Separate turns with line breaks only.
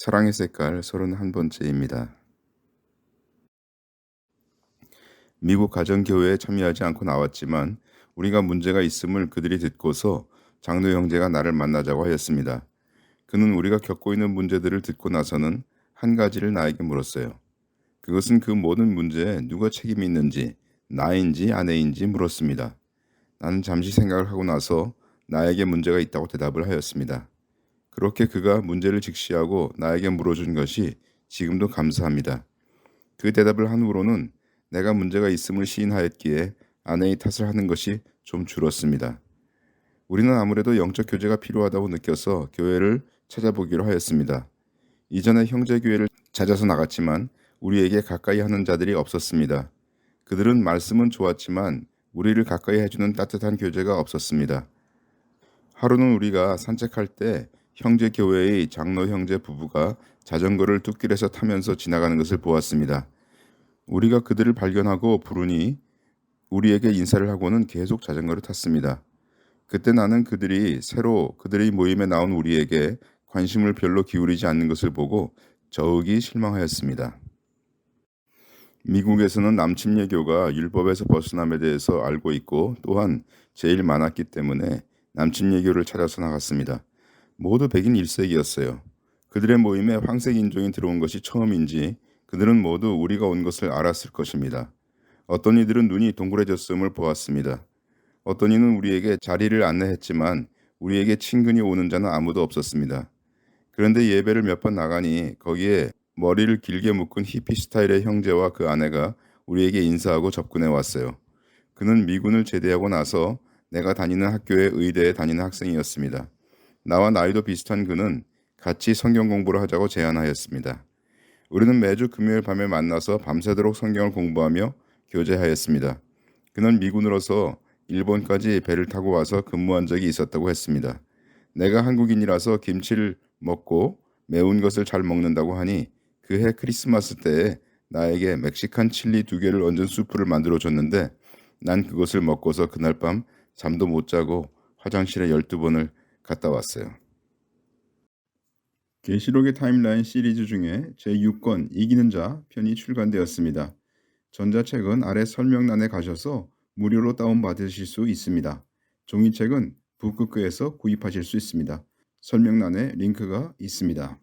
사랑의 색깔 31번째입니다. 미국 가정교회에 참여하지 않고 나왔지만 우리가 문제가 있음을 그들이 듣고서 장로 형제가 나를 만나자고 하였습니다. 그는 우리가 겪고 있는 문제들을 듣고 나서는 한 가지를 나에게 물었어요. 그것은 그 모든 문제에 누가 책임이 있는지, 나인지 아내인지 물었습니다. 나는 잠시 생각을 하고 나서 나에게 문제가 있다고 대답을 하였습니다. 그렇게 그가 문제를 직시하고 나에게 물어준 것이 지금도 감사합니다. 그 대답을 한 후로는 내가 문제가 있음을 시인하였기에 아내의 탓을 하는 것이 좀 줄었습니다. 우리는 아무래도 영적 교제가 필요하다고 느껴서 교회를 찾아보기로 하였습니다. 이전에 형제 교회를 찾아서 나갔지만 우리에게 가까이 하는 자들이 없었습니다. 그들은 말씀은 좋았지만 우리를 가까이 해주는 따뜻한 교제가 없었습니다. 하루는 우리가 산책할 때 형제 교회의 장로 형제 부부가 자전거를 뚝길에서 타면서 지나가는 것을 보았습니다. 우리가 그들을 발견하고 부르니 우리에게 인사를 하고는 계속 자전거를 탔습니다. 그때 나는 그들이 새로 그들의 모임에 나온 우리에게 관심을 별로 기울이지 않는 것을 보고 저욱이 실망하였습니다. 미국에서는 남침예교가 율법에서 벗어남에 대해서 알고 있고 또한 제일 많았기 때문에 남침예교를 찾아서 나갔습니다. 모두 백인 1세기였어요. 그들의 모임에 황색 인종이 들어온 것이 처음인지 그들은 모두 우리가 온 것을 알았을 것입니다. 어떤 이들은 눈이 동그래졌음을 보았습니다. 어떤 이는 우리에게 자리를 안내했지만 우리에게 친근히 오는 자는 아무도 없었습니다. 그런데 예배를 몇 번 나가니 거기에 머리를 길게 묶은 히피 스타일의 형제와 그 아내가 우리에게 인사하고 접근해 왔어요. 그는 미군을 제대하고 나서 내가 다니는 학교의 의대에 다니는 학생이었습니다. 나와 나이도 비슷한 그는 같이 성경 공부를 하자고 제안하였습니다. 우리는 매주 금요일 밤에 만나서 밤새도록 성경을 공부하며 교제하였습니다. 그는 미군으로서 일본까지 배를 타고 와서 근무한 적이 있었다고 했습니다. 내가 한국인이라서 김치를 먹고 매운 것을 잘 먹는다고 하니 그해 크리스마스 때에 나에게 멕시칸 칠리 두 개를 얹은 수프를 만들어 줬는데 난 그것을 먹고서 그날 밤 잠도 못 자고 화장실에 12번을 갔다 왔어요. 계시록의 타임라인 시리즈 중에 제6권 이기는 자 편이 출간되었습니다. 전자책은 아래 설명란에 가셔서 무료로 다운받으실 수 있습니다. 종이책은 북극교에서 구입하실 수 있습니다. 설명란에 링크가 있습니다.